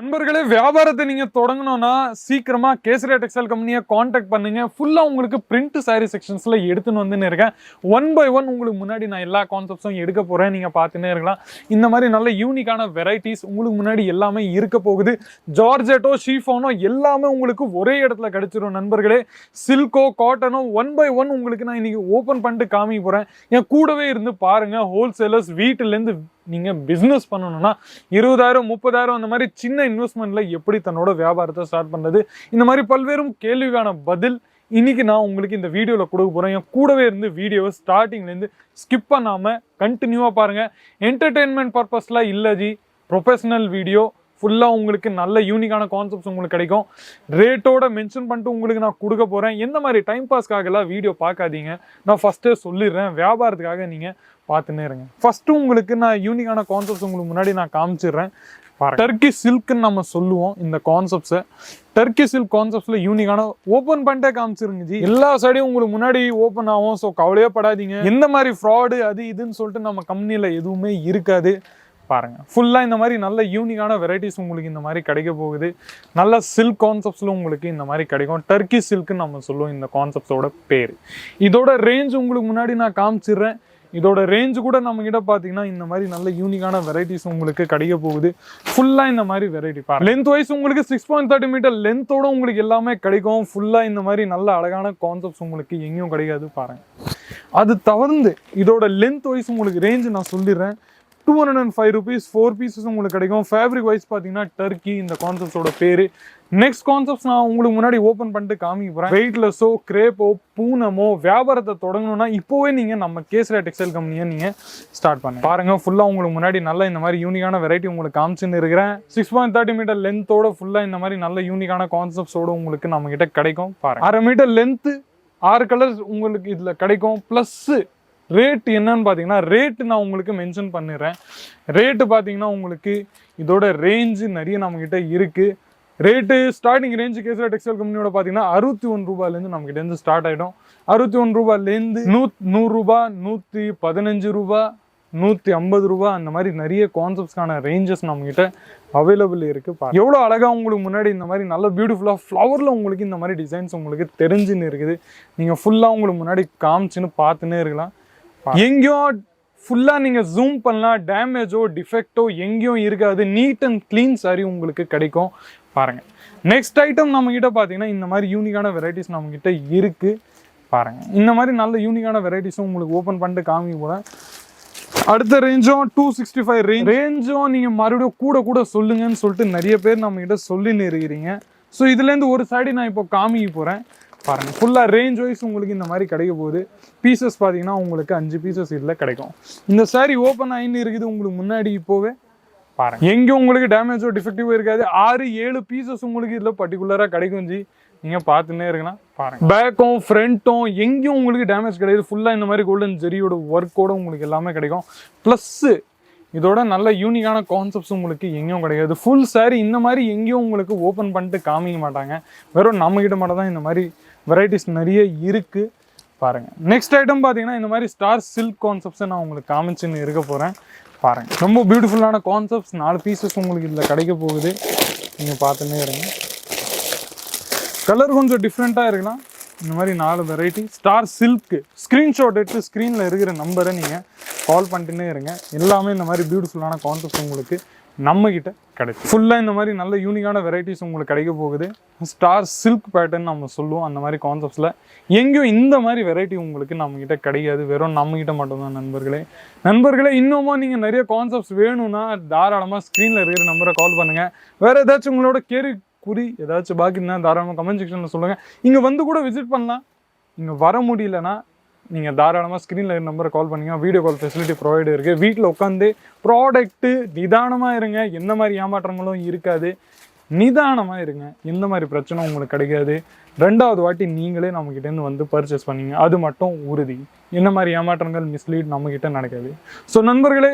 நண்பர்களே வியாபாரத்தை நீங்க தொடங்கணும்னா சீக்கிரமா கேசரியா டெக்ஸ்டைல் கம்பெனியை காண்டாக்ட் பண்ணுங்க. ஃபுல்லா உங்களுக்கு பிரிண்ட் சாரி செக்ஷன்ஸ்ல எடுத்துன்னு வந்துன்னு இருக்கேன். ஒன் பை ஒன் உங்களுக்கு முன்னாடி நான் எல்லா கான்செப்ட்ஸும் எடுக்க போறேன். நீங்க பார்த்துன்னே இருக்கலாம். இந்த மாதிரி நல்ல யூனிக்கான வெரைட்டிஸ் உங்களுக்கு முன்னாடி எல்லாமே இருக்க போகுது. ஜார்ஜெட்டோ ஷீஃபோனோ எல்லாமே உங்களுக்கு ஒரே இடத்துல கிடைச்சிரும் நண்பர்களே. சில்கோ காட்டனோ ஒன் பை ஒன் உங்களுக்கு நான் இன்னைக்கு ஓப்பன் பண்ணிட்டு காமிக்க போறேன். என் கூடவே இருந்து பாருங்க ஹோல்சேலர்ஸ் வீட்டிலேருந்து நீங்கள் பிஸ்னஸ் பண்ணணும்னா இருபதாயிரம் முப்பதாயிரம் அந்த மாதிரி சின்ன இன்வெஸ்ட்மெண்ட்டில் எப்படி தன்னோட வியாபாரத்தை ஸ்டார்ட் பண்ணுறது இந்த மாதிரி பல்வேறு கேள்விக்கான பதில் இன்றைக்கி நான் உங்களுக்கு இந்த வீடியோவில் கொடுக்க போகிறேன் என் கூடவே இருந்து வீடியோவை ஸ்டார்டிங்லேருந்து ஸ்கிப் பண்ணாமல் கண்டினியூவாக பாருங்கள் என்டர்டெயின்மெண்ட் பர்பஸ்லாம் இல்லை ஜி. ப்ரொஃபஷனல் வீடியோ ஃபுல்லாக உங்களுக்கு நல்ல யூனிக்கான கான்செப்ட்ஸ் உங்களுக்கு கிடைக்கும். ரேட்டோட மென்ஷன் பண்ணிட்டு உங்களுக்கு நான் கொடுக்க போகிறேன் எந்த மாதிரி டைம் பாஸ்க்காகலாம் வீடியோ பார்க்காதீங்க. நான் ஃபஸ்ட்டே சொல்லிடுறேன். வியாபாரத்துக்காக நீங்கள் பார்த்துன்னே இருங்க. ஃபஸ்ட்டு உங்களுக்கு நான் யூனிக்கான கான்செப்ட்ஸ் உங்களுக்கு முன்னாடி நான் காமிச்சிடுறேன். டர்க்கி சில்க்னு நம்ம சொல்லுவோம் இந்த கான்செப்ட்ஸை டர்க்கி சில்க் கான்செப்ட்ஸ்ல யூனிக்கான ஓப்பன் பண்ணிட்டே காமிச்சிருங்க ஜி. எல்லா சைடையும் உங்களுக்கு முன்னாடி ஓப்பன் ஆகும். ஸோ கவலையே படாதீங்க. எந்த மாதிரி ஃப்ராடு அது இதுன்னு சொல்லிட்டு நம்ம கம்பெனியில் எதுவுமே இருக்காது. பாருங்கள் ஃபுல்லாக இந்த மாதிரி நல்ல யூனிக்கான வெரைட்டிஸ் உங்களுக்கு இந்த மாதிரி கிடைக்க போகுது. நல்ல சில்க் கான்செப்ட்ஸில் உங்களுக்கு இந்த மாதிரி கிடைக்கும். டர்க்கி சில்க்குன்னு நம்ம சொல்லுவோம் இந்த கான்செப்ட்ஸோட பேர். இதோட ரேஞ்ச் உங்களுக்கு முன்னாடி நான் காமிச்சிடுறேன். இதோட ரேஞ்ச் கூட நம்மக்கிட்ட பார்த்தீங்கன்னா இந்த மாதிரி நல்ல யூனிக்கான வெரைட்டிஸ் உங்களுக்கு கிடைக்க போகுது. ஃபுல்லாக இந்த மாதிரி வெரைட்டி பாருங்க. லென்த் வைஸ் உங்களுக்கு சிக்ஸ் பாயிண்ட் தேர்ட்டி மீட்டர் லென்த்தோட உங்களுக்கு எல்லாமே கிடைக்கும். ஃபுல்லாக இந்த மாதிரி நல்ல அழகான கான்செப்ட்ஸ் உங்களுக்கு எங்கேயும் கிடைக்காது பாருங்க. அது தவிர்த்து இதோட லென்த் வைஸ் உங்களுக்கு ரேஞ்ச் நான் சொல்லிடுறேன். Two hundred and five rupees four pieces உங்களுக்கு கிடைக்கும். ஃபேப்ரிக் வைஸ் பார்த்தீங்கன்னா டர்க்கி இந்த கான்செப்ட்ஸோட பேர். நெக்ஸ்ட் கான்செப்ட்ஸ் நான் உங்களுக்கு முன்னாடி ஓப்பன் பண்ணிட்டு காமிக்க போகிறேன் வெயிட்லெஸ்ஸோ கிரேப்போ பூனமோ வியாபாரத்தை தொடங்கணும்னா இப்போவே நீங்கள் நம்ம கேசரியா டெக்ஸ்டைல் கம்பெனியை நீங்கள் ஸ்டார்ட் பண்ணுங்க. பாருங்கள் ஃபுல்லாக உங்களுக்கு முன்னாடி நல்ல இந்த மாதிரி யூனிக்கான வெரைட்டி உங்களுக்கு காமிச்சுன்னு இருக்கிறேன். சிக்ஸ் பாயிண்ட் தேர்ட்டி மீட்டர் லென்த்தோட ஃபுல்லாக இந்த மாதிரி நல்ல யூனிக்கான கான்செப்ட்ஸோட உங்களுக்கு நம்மக்கிட்ட கிடைக்கும். பாருங்கள் அரை மீட்டர் லென்த்து ஆறு கலர்ஸ் உங்களுக்கு இதில் கிடைக்கும். ப்ளஸ்ஸு ரேட் என்னன்னு பார்த்தீங்கன்னா ரேட்டு நான் உங்களுக்கு மென்ஷன் பண்ணிடுறேன். ரேட்டு பார்த்தீங்கன்னா உங்களுக்கு இதோட ரேஞ்சு நிறைய நம்மக்கிட்ட இருக்குது rate starting range Kesara textile கம்பெனியோட பார்த்தீங்கன்னா அறுபத்தி ஒன்று ரூபாயிலேருந்து நம்மக்கிட்டேருந்து ஸ்டார்ட் ஆகிடும் அறுபத்தி ஒன்று ரூபாயிலேருந்து நூ நூறுரூபா நூற்றி பதினஞ்சு ரூபா நூற்றி ஐம்பது ரூபா அந்த மாதிரி நிறைய கான்செப்ட்ஸ்க்கான ரேஞ்சஸ் நம்மக்கிட்ட அவைலபிள் இருக்குது எவ்வளோ அழகாக உங்களுக்கு முன்னாடி இந்த மாதிரி நல்ல பியூட்டிஃபுல்லாக ஃப்ளவரில் உங்களுக்கு இந்த மாதிரி டிசைன்ஸ் உங்களுக்கு தெரிஞ்சுன்னு இருக்குது. நீங்கள் ஃபுல்லாக உங்களுக்கு முன்னாடி காமிச்சுன்னு பார்த்துன்னே இருக்கலாம். எங்கேயும் ஃபுல்லாக நீங்கள் ஜூம் பண்ணலாம். டேமேஜோ டிஃபெக்டோ எங்கேயும் இருக்காது. நீட் அண்ட் க்ளீன் சாரி உங்களுக்கு கிடைக்கும். பாருங்கள் நெக்ஸ்ட் ஐட்டம் நம்மக்கிட்ட பார்த்தீங்கன்னா இந்த மாதிரி யூனிக்கான வெரைட்டிஸ் நம்மக்கிட்ட இருக்குது பாருங்கள் இந்த மாதிரி நல்ல யூனிக்கான வெரைட்டிஸும் உங்களுக்கு ஓப்பன் பண்ணிட்டு காமிக்க போகிறேன் அடுத்த ரேஞ்சும் டூ சிக்ஸ்டி ஃபைவ் ரேஞ்ச் ரேஞ்சும் நீங்கள் மறுபடியும் கூட கூட சொல்லுங்கன்னு சொல்லிட்டு நிறைய பேர் நம்மக்கிட்ட சொல்லின்னு இருக்கிறீங்க. ஸோ இதுலேருந்து ஒரு சைடு நான் இப்போ காமிக்க போகிறேன் பாருங்கள் ஃபுல்லாக ரேஞ்ச் வைஸ் உங்களுக்கு இந்த மாதிரி கிடைக்க போகுது. பீசஸ் பார்த்தீங்கன்னா உங்களுக்கு அஞ்சு பீசஸ் இதில் கிடைக்கும். இந்த சாரி ஓப்பன் ஆகின்னு இருக்குது உங்களுக்கு முன்னாடி இப்போவே. பாருங்க. எங்கேயும் உங்களுக்கு டேமேஜோ டிஃபெக்டிவோ இருக்காது. ஆறு ஏழு பீசஸ் உங்களுக்கு இதில் பர்டிகுலராக கிடைக்கும் ஜி. நீங்கள் பார்த்துன்னே இருக்கலாம் பாருங்க. பேக்கும் ஃப்ரண்ட்டும் எங்கேயும் உங்களுக்கு டேமேஜ் கிடையாது. ஃபுல்லாக இந்த மாதிரி கோல்டன் ஜெரியோட ஒர்க்கோட உங்களுக்கு எல்லாமே கிடைக்கும். ப்ளஸ்ஸு இதோட நல்ல யூனிக்கான கான்செப்ட்ஸ் உங்களுக்கு எங்கேயும் கிடையாது. ஃபுல் சாரி இந்த மாதிரி எங்கேயும் உங்களுக்கு ஓப்பன் பண்ணிட்டு காமிக்க மாட்டாங்க. வெறும் நம்மக்கிட்ட மட்டும் தான் இந்த மாதிரி வெரைட்டிஸ் நிறைய இருக்குது பாருங்கள் நெக்ஸ்ட் ஐட்டம் பார்த்தீங்கன்னா இந்த மாதிரி ஸ்டார் சில்க் கான்செப்ட்ஸை நான் உங்களுக்கு காமிச்சுன்னு இருக்க போகிறேன் பாருங்கள் ரொம்ப பியூட்டிஃபுல்லான கான்செப்ட்ஸ் நாலு பீசஸ் உங்களுக்கு இதில் கிடைக்க போகுது. நீங்கள் பார்த்துன்னே இருங்க. கலர் கொஞ்சம் டிஃப்ரெண்ட்டாக இருக்கலாம். இந்த மாதிரி நாலு வெரைட்டி ஸ்டார் சில்க்கு ஸ்க்ரீன்ஷாட் எடுத்து ஸ்க்ரீனில் இருக்கிற நம்பரை நீங்கள் கால் பண்ணிட்டுனே இருங்க. எல்லாமே இந்த மாதிரி பியூட்டிஃபுல்லான கான்செப்ட் உங்களுக்கு நம்மக்கிட்ட கிடைக்கும். ஃபுல்லாக இந்த மாதிரி நல்ல யூனிக்கான வெரைட்டிஸ் உங்களுக்கு கிடைக்க போகுது. ஸ்டார் சில்க் பேட்டர்ன் நம்ம சொல்லுவோம். அந்த மாதிரி கான்செப்ட்ஸில் எங்கேயும் இந்த மாதிரி வெரைட்டி உங்களுக்கு நம்மக்கிட்ட கிடைக்காது. வெறும் நம்மக்கிட்ட மட்டும்தான் நண்பர்களே. நண்பர்களே இன்னமும் நீங்கள் நிறைய கான்செப்ட்ஸ் வேணும்னா தாராளமாக ஸ்க்ரீனில் இருக்கிற நம்பரை கால் பண்ணுங்கள் வேறு ஏதாச்சும் உங்களோட கேரி குறி ஏதாச்சும் பாக்கி இருந்தால் தாராளமாக கமெண்ட் செக்ஷனில் சொல்லுங்கள் இங்கே வந்து கூட விசிட் பண்ணலாம். இங்கே வர முடியலன்னா நீங்கள் தாராளமாக ஸ்க்ரீனில் நம்பரை கால் பண்ணிங்க. வீடியோ கால் ஃபெசிலிட்டி ப்ரொவைட் இருக்குது வீட்டில் உட்காந்து ப்ராடக்ட்டு நிதானமாக இருங்க. எந்த மாதிரி ஏமாற்றங்களும் இருக்காது. நிதானமாக இருங்க. எந்த மாதிரி பிரச்சனை உங்களுக்கு கிடைக்காது. ரெண்டாவது வாட்டி நீங்களே நம்மக்கிட்டேருந்து வந்து பர்ச்சேஸ் பண்ணீங்க. அது மட்டும் உறுதி. என்ன மாதிரி ஏமாற்றங்கள் மிஸ்லீட் நம்மக்கிட்ட நடக்காது. ஸோ நண்பர்களே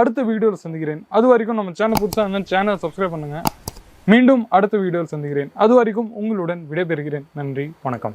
அடுத்த வீடியோவில் சந்திக்கிறேன். அது வரைக்கும் நம்ம சேனல் புதுசாக இருந்தால் சேனல் சப்ஸ்கிரைப் பண்ணுங்கள் மீண்டும் அடுத்த வீடியோவில் சந்திக்கிறேன். அது வரைக்கும் உங்களுடன் விடைபெறுகிறேன். நன்றி வணக்கம்.